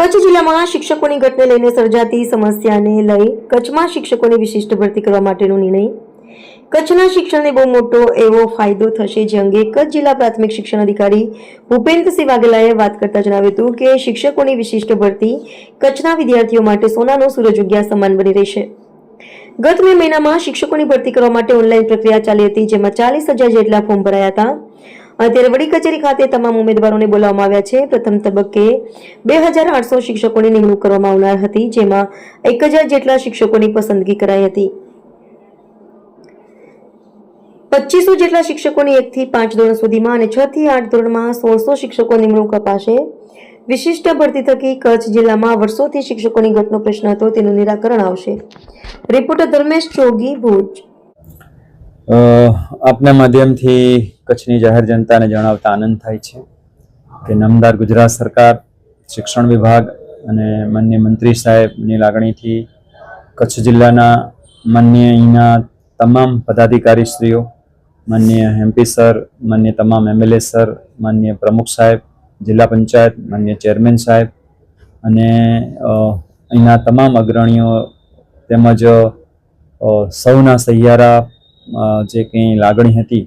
કચ્છ જિલ્લામાં શિક્ષકોની ઘટને લઈને સર્જાતી સમસ્યાને લઈ કચ્છમાં શિક્ષકોની વિશિષ્ટ ભરતી કરવા માટેનો નિર્ણય. કચ્છના શિક્ષણને બહુ મોટો એવો ફાયદો થશે જે અંગે કચ્છ જિલ્લા પ્રાથમિક શિક્ષણ અધિકારી ભૂપેન્દ્રસિંહ વાઘેલાએ વાત કરતા જણાવ્યું હતું કે શિક્ષકોની વિશિષ્ટ ભરતી કચ્છના વિદ્યાર્થીઓ માટે સોનાનો સૂરજ ઉગ્યા સમાન બની રહેશે. ગત મે મહિનામાં શિક્ષકોની ભરતી કરવા માટે ઓનલાઈન પ્રક્રિયા ચાલી હતી, જેમાં ચાલીસ હજાર જેટલા ફોર્મ ભરાયા હતા. અત્યારે વડી કચેરી ખાતે તમામ ઉમેદવારોને બોલાવવામાં આવ્યા છે. પ્રથમ તબક્કે બે હજાર આઠસો શિક્ષકોની નિમણૂક કરવામાં આવનાર હતી, જેમાં એક હજાર જેટલા શિક્ષકોની પસંદગી કરાઈ હતી. પચીસો જેટલા શિક્ષકોની એકથી પાંચ ધોરણ સુધીમાં અને છ થી આઠ ધોરણમાં સોળસો શિક્ષકો નિમણૂક અપાશે. વિશિષ્ટ ભરતી થકી કચ્છ જિલ્લામાં વર્ષોથી શિક્ષકોની ઘટનો પ્રશ્ન હતો, તેનું નિરાકરણ આવશે. રિપોર્ટર ધર્મેશ ચોગી, ભુજ. આપના માધ્યમથી કચ્છની જાહેર જનતાને જણાવતા આનંદ થાય છે કે નામદાર ગુજરાત સરકાર, શિક્ષણ વિભાગ અને માન્ય મંત્રી સાહેબની લાગણીથી કચ્છ જિલ્લાના માન્ય અહીંના તમામ પદાધિકારીશ્રીઓ માન્ય એમપી સર માન્ય તમામ એમએલએ સર માન્ય પ્રમુખ સાહેબ, જિલ્લા પંચાયત માન્ય ચેરમેન સાહેબ અને અહીંના તમામ અગ્રણીઓ તેમજ સૌના સહિયારા જે કંઈ લાગણી હતી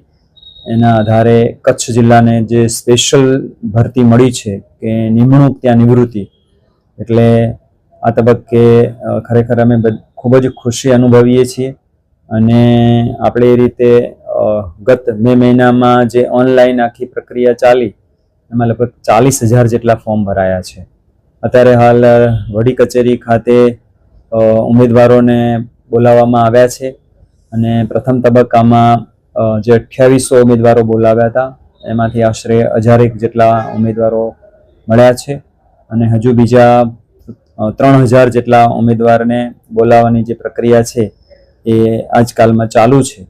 એના આધારે કચ્છ જિલ્લાને જે સ્પેશિયલ ભરતી મળી છે કે નિમણૂક ત્યાં નિવૃત્તિ, એટલે આ તબક્કે ખરેખર અમે ખૂબ જ ખુશી અનુભવીએ છીએ અને આપણે એ રીતે ગત મે મહિનામાં જે ઓનલાઈન આખી પ્રક્રિયા ચાલી, એમાં લગભગ ચાલીસ હજાર જેટલા ફોર્મ ભરાયા છે. અત્યારે હાલ વડી કચેરી ખાતે ઉમેદવારોને બોલાવવામાં આવ્યા છે અને પ્રથમ તબક્કામાં જે અઠ્યાવીસો ઉમેદવારો બોલાવ્યા હતા, એમાંથી આશરે હજારેક જેટલા ઉમેદવારો મળ્યા છે અને હજુ બીજા ત્રણ હજાર જેટલા ઉમેદવારને બોલાવવાની જે પ્રક્રિયા છે એ આજકાલમાં ચાલુ છે.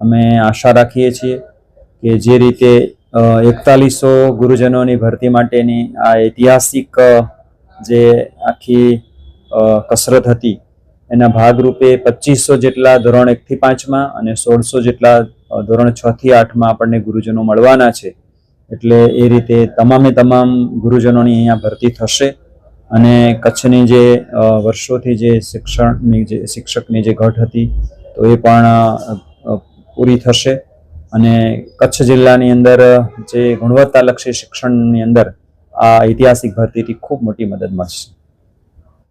અમે આશા રાખીએ છીએ કે જે રીતે એકતાલીસો ગુરુજનોની ભરતી માટેની આ ઐતિહાસિક જે આખી કસરત હતી એના ભાગરૂપે પચીસો જેટલા ધોરણ એકથી પાંચમાં અને સોળસો જેટલા ધોરણ છ થી આઠમાં આપણને ગુરુજનો મળવાના છે. એટલે એ રીતે તમામે તમામ ગુરુજનોની અહીંયા ભરતી થશે અને કચ્છની જે વર્ષોથી જે શિક્ષણની જે, શિક્ષકની જે ઘટ હતી તો એ પણ પૂરી થશે. અને કચ્છ જિલ્લાની અંદર જે ગુણવત્તાલક્ષી શિક્ષણની અંદર આ ઐતિહાસિક ભરતીથી ખૂબ મોટી મદદ મળશે.